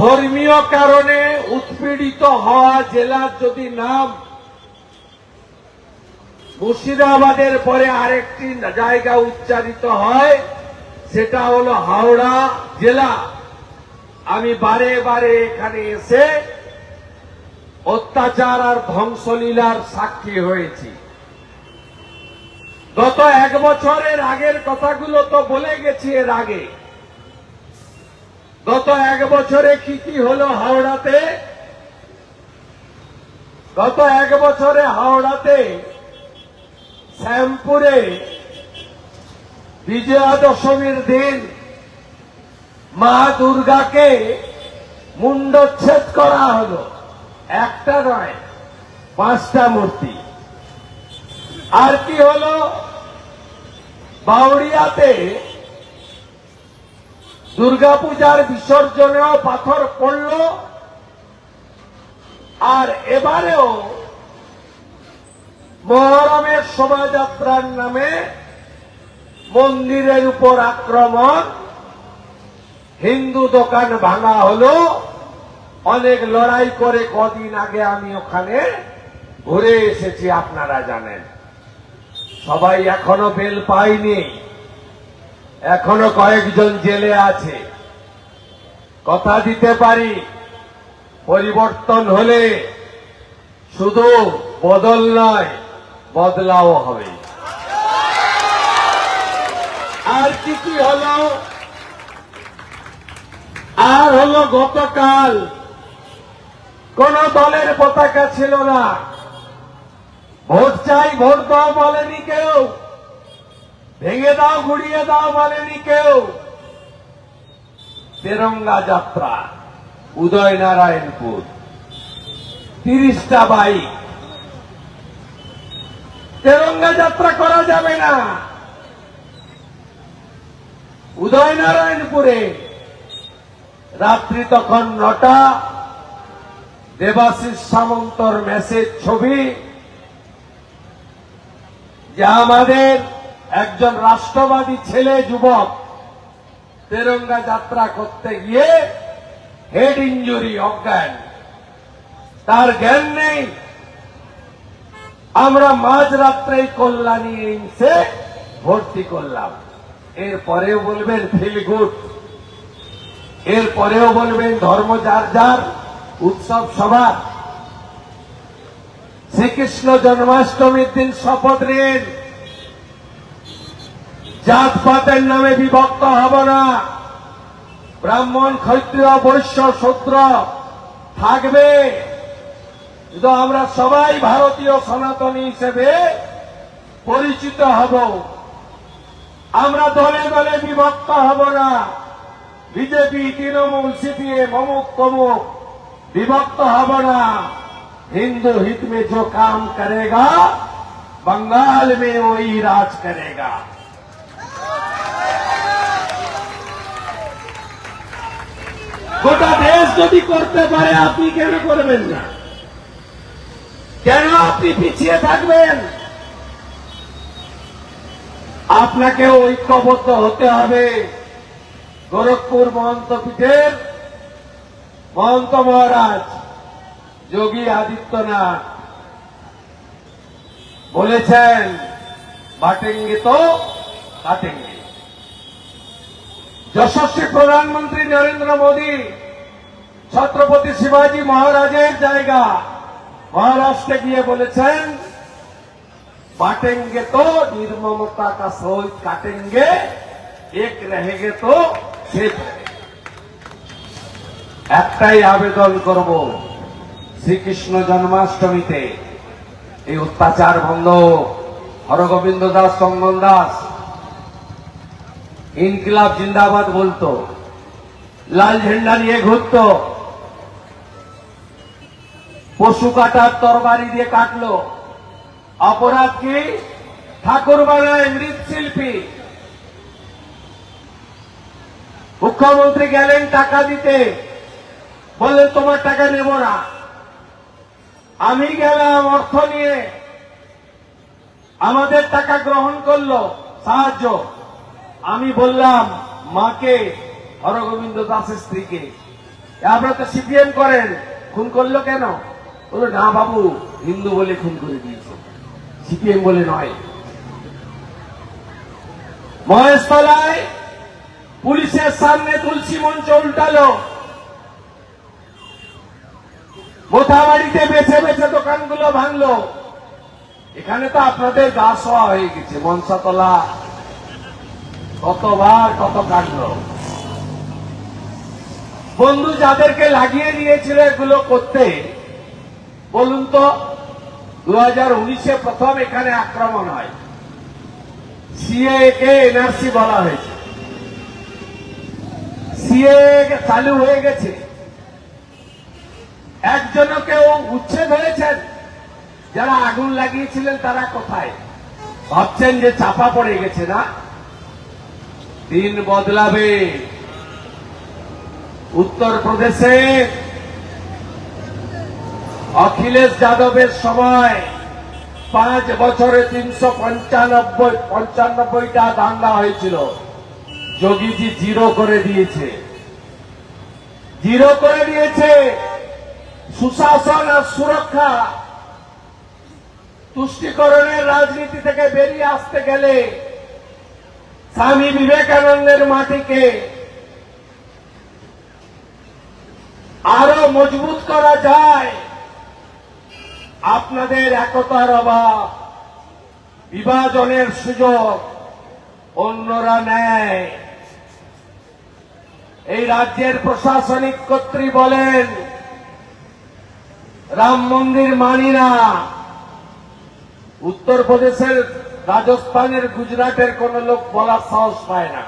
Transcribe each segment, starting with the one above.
ধর্মীয় কারণে উৎপীড়িত হওয়া জেলার যদি নাম মুর্শিদাবাদের পরে আরেকটি জায়গা উচ্চারিত হয়, সেটা হলো হাওড়া জেলা। আমি বারে বারে এখানে এসে অত্যাচার আর ধ্বংসলীলার সাক্ষী হয়েছি। গত এক বছরের আগের কথাগুলো তো বলে গেছি এর আগে। গত এক বছরে কি কি হলো হাওড়াতে? গত এক বছরে হাওড়াতে, শ্যামপুরে বিজয়া দশমীর দিন মা দুর্গাকে মুন্ডচ্ছেদ করা হলো। একটা নয়, পাঁচটা মূর্তি। আর কি হলো? বাউরিয়াতে দুর্গাপূজার বিসর্জনেও পাথর পড়ল। আর এবারেও মহরমের শোভাযাত্রার নামে মন্দিরের উপর আক্রমণ। হিন্দু দোকান ভাঙা হলো। অনেক লড়াই করে কদিন আগে আমি ওখানে ঘুরে এসেছি, আপনারা জানেন। সবাই এখনও বেল পায়নি। এখনও কয়েকজন জেলে আছে। কথা দিতে পারি, পরিবর্তন হলে শুধু বদল নয়, বদলাও হবে। আর কি কি হলো? আর হলো গতকাল। কোন দলের পতাকা ছিল না। ভোট চাই, ভোট দাও বলেনি কেউ। ভেঙে দাও, ঘুরিয়ে দাও বলেনি কেউ। তেরঙ্গা যাত্রা উদয় নারায়ণপুর তিরিশটা বাইক। তেরঙ্গা যাত্রা করা যাবে না। উদয় নারায়ণপুরে রাত্রি তখন নটা। দেবাশিস সামন্তর মেসেজ ছবি। যে আমাদের একজন রাষ্ট্রবাদী ছেলে, যুবক, তেরঙ্গা যাত্রা করতে গিয়ে হেড ইঞ্জুরি অজ্ঞান। তার জ্ঞান নেই। আমরা মাঝরাত্রেই কল্যাণী এইমসে ভর্তি করলাম। এরপরেও বলবেন ফিল গুড এরপরেও বলবেন ধর্ম যার যার, উৎসব সভা শ্রীকৃষ্ণ জন্মাষ্টমীর দিন শপথ নিন। জাতপাতের নামে বিভক্ত হব না ব্রাহ্মণ ক্ষত্রিয় বৈশ্য শূদ্র থাকবে কিন্তু আমরা সবাই ভারতীয় সনাতনী হিসেবে পরিচিত হব আমরা দলে দলে বিভক্ত হব না বিজেপি তৃণমূল সিপিএম অমুক তমুক विभक्त हब ना हिंदू हित में जो काम करेगा बंगाल में वही राज करेगा যদি করতে পারে, আপনি কেন করবেন না? কেন আপনি পিছিয়ে থাকবেন? আপনাকে ঐক্যবদ্ধ হতে হবে। গোরখপুর মহন্ত পীঠের মহন্ত মহারাজ যোগী আদিত্যনাথ বলেছেন, বাটেঙ্গে তো কাটেঙ্গে। যশস্বী প্রধানমন্ত্রী নরেন্দ্র মোদী ছত্রপতি শিবাজি মহারাজের জায়গা। মহারাষ্ট্রে গিয়ে বলেছেন, বাটেঙ্গে তো নির্মমতা কা সই কাটেঙ্গে, এক রেহেগে তো সে একটাই আবেদন করব, শ্রীকৃষ্ণ জন্মাষ্টমীতে। এই অত্যাচার বন্ধ হরগোবিন্দ দাস, চন্দন দাস, ইনকিলাব জিন্দাবাদ বলতো। লাল ঝেন্ডা নিয়ে ঘুরতো। পশু কাটার তরবারি দিয়ে কাটলো। অপরাধ কি? ঠাকুর বানায় মৃৎশিল্পী। মুখ্যমন্ত্রী গেলেন টাকা দিতে। বললেন, তোমার টাকা নেব না। আমি গেলাম অর্থ নিয়ে। আমাদের টাকা গ্রহণ করল। সাহায্য। আমি বললাম, মাকে, হরগোবিন্দ দাসের স্ত্রীকে। আপনারা তো সিপিএম করেন। খুন করল কেন? বলল না বাবু, হিন্দু বলে খুন করে দিয়েছে। সিপিএম বলে নয়। মহেশতলায় পুলিশের সামনে তুলসী মঞ্চ উল্টালো। মোথাবাড়িতে বেছে বেছে দোকানগুলো ভাঙলো। এখানে তো আপনাদের গা শোয়া হয়ে গেছে, মনসাতলা। কতবার কত কাণ্ড। বন্ধু যাদেরকে লাগিয়ে দিয়েছিল এগুলো করতে বলুন তো দু হাজার উনিশে প্রথম এখানে আক্রমণ হয়। সিএ কে এনআরসি বলা হয়েছে। সিএ চালু হয়ে গেছে। একজনকেও উচ্ছেদ হয়েছেন যারা আগুন লাগিয়েছিলেন তারা কোথায়? ভাবছেন যে চাপা পড়ে গেছে না? দিন বদলাবে। উত্তরপ্রদেশে অখিলেশ যাদবের সময় পাঁচ বছরে তিনশো পঞ্চানব্বই, পঞ্চানব্বইটা দাঙ্গা হয়েছিল। যোগীজি জিরো করে দিয়েছে। জিরো করে দিয়েছে সুশাসন আর সুরক্ষা। তুষ্টিকরণের রাজনীতি থেকে বেরিয়ে আসতে গেলে স্বামী বিবেকানন্দের মাটিকে আরও মজবুত করা যায়। আপনাদের একতার অভাব, বিভাজনের সুযোগ অন্যরা নেয়। এই রাজ্যের প্রশাসনিক কর্ত্রী বলেন, রাম মন্দির মানি না। উত্তরপ্রদেশের রাজস্থানের গুজরাটের কোন লোক বলার সাহস পায় না।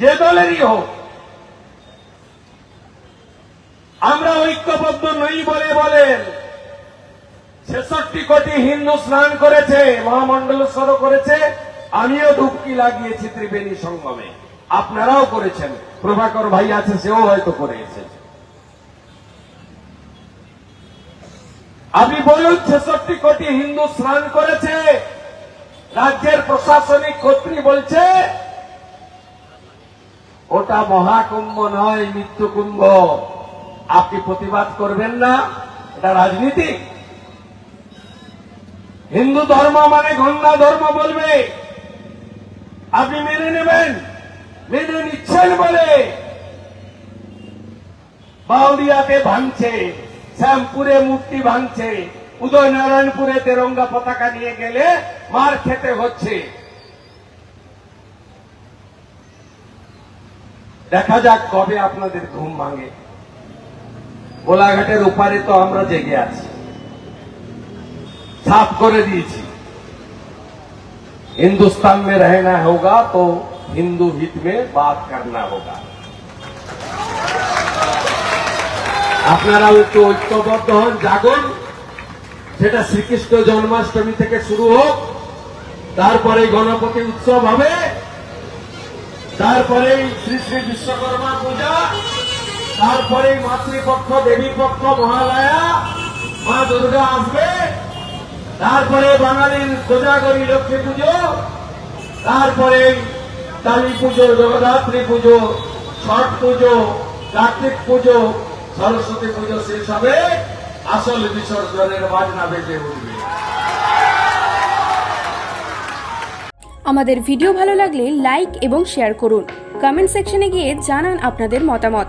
যে দলেরই হোক, আমরা ঐক্যবদ্ধ নই বলে বলেন ছেষট্টি কোটি হিন্দু স্নান করেছে মহামণ্ডলেশ্বরও করেছে, আমিও ডুবকি লাগিয়েছি ত্রিবেণী সঙ্গমে। আপনারাও করেছেন, প্রভাকর ভাই আছে, সেও হয়তো করেছে। আপনি বলুন, ছেষট্টি কোটি হিন্দু স্নান করেছে, রাজ্যের প্রশাসনিক কর্তৃ বলছে, ওটা মহাকুম্ভ নয় মৃত্যু কুম্ভ আপনি প্রতিবাদ করবেন না, এটা রাজনীতি। হিন্দু ধর্ম মানে গঙ্গা ধর্ম বলবে। আপনি মেনে নেবেন, মেনে নিচ্ছেন বলে। বাউরিয়াতে ভাঙছে, শ্যামপুরে মূর্তি ভাঙছে, উদয়নারায়ণপুরে তেরঙ্গা পতাকা নিয়ে গেলে মার খেতে হচ্ছে। দেখা যাক কবে আপনাদের ঘুম ভাঙে। গোলাঘাটের উপারে তো আমরা জেগে আছি। साफ করে দিয়েছি हिंदुस्तान में रहना होगा तो हिंदू हित में बात करना होगा আপনারাও একটু ঐক্যবদ্ধ হন জাগুন সেটা শ্রীকৃষ্ণ জন্মাষ্টমী থেকে শুরু হোক তারপরে গণপতি উৎসব হবে তারপরে শ্রী শ্রী বিশ্বকর্মা পূজা তারপরে মাতৃপক্ষ দেবী পক্ষ মহালয়া মা দুর্গা আসবে তারপরে বাঙালির কোজাগরী লক্ষ্মী পুজো, তারপরে কালী পুজো, জগদ্ধাত্রী পুজো, ছট পুজো, কার্তিক পুজো, সরস্বতী পুজো শেষ হবে আসল বিসর্জনের বাজনা বেজে উঠবে। আমাদের ভিডিও ভালো লাগলে লাইক এবং শেয়ার করুন। কমেন্ট সেকশনে গিয়ে জানান আপনাদের মতামত।